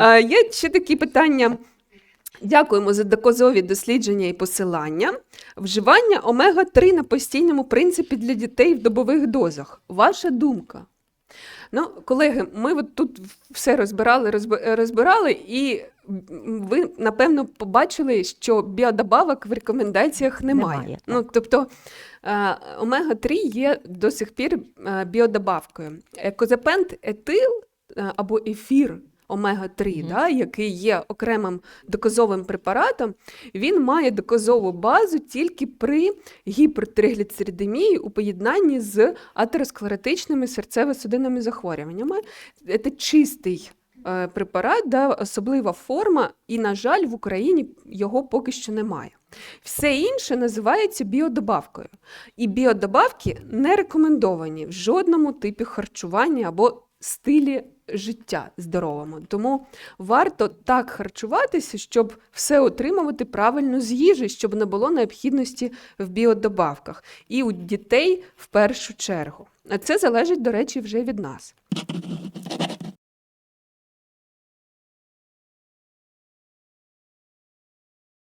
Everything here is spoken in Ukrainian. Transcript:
Е, Є ще такі питання. Дякуємо за доказові дослідження і посилання. Вживання омега-3 на постійному принципі для дітей в добових дозах. Ваша думка? Ну, колеги, ми от тут все розбирали, розби- розбирали, і ви, напевно, побачили, що біодобавок в рекомендаціях немає. Немає, ну, тобто е, омега-3 є до сих пір е, біодобавкою. Екозапент етил або ефір омега-3, Мгм. да, який є окремим доказовим препаратом, він має доказову базу тільки при гіпертригліцеридемії у поєднанні з атеросклеротичними серцево-судинними захворюваннями. Це чистий е, препарат, да, особлива форма, і, на жаль, в Україні його поки що немає. Все інше називається біодобавкою. І біодобавки не рекомендовані в жодному типі харчування або стилі життя здоровому. Тому варто так харчуватися, щоб все отримувати правильно з їжі, щоб не було необхідності в біодобавках. І у дітей в першу чергу. А це залежить, до речі, вже від нас.